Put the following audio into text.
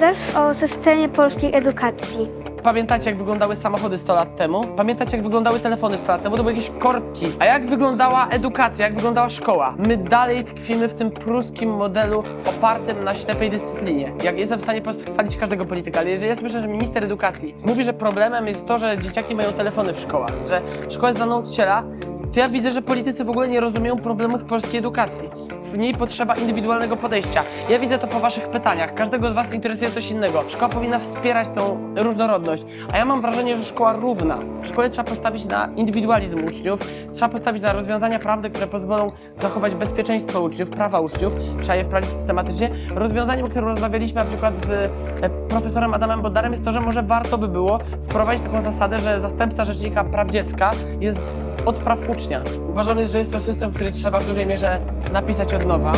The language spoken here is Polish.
Też o systemie polskiej edukacji. Pamiętacie, jak wyglądały samochody 100 lat temu? Pamiętacie, jak wyglądały telefony 100 lat temu? To były jakieś korbki. A jak wyglądała edukacja, jak wyglądała szkoła? My dalej tkwimy w tym pruskim modelu opartym na ślepej dyscyplinie. Jak jestem w stanie pochwalić każdego polityka, ale jeżeli ja słyszę, że minister edukacji mówi, że problemem jest to, że dzieciaki mają telefony w szkołach, że szkoła jest dla nauczyciela, to ja widzę, że politycy w ogóle nie rozumieją problemów polskiej edukacji. W niej potrzeba indywidualnego podejścia. Ja widzę to po waszych pytaniach. Każdego z was interesuje coś innego. Szkoła powinna wspierać tą różnorodność. A ja mam wrażenie, że szkoła równa. W szkole trzeba postawić na indywidualizm uczniów, trzeba postawić na rozwiązania prawne, które pozwolą zachować bezpieczeństwo uczniów, prawa uczniów. Trzeba je wprowadzić systematycznie. Rozwiązaniem, o którym rozmawialiśmy na przykład z e, profesorem Adamem Bodarem jest to, że może warto by było wprowadzić taką zasadę, że zastępca rzecznika praw dziecka jest od praw ucznia. Uważamy, że jest to system, który trzeba w dużej mierze napisać od nowa.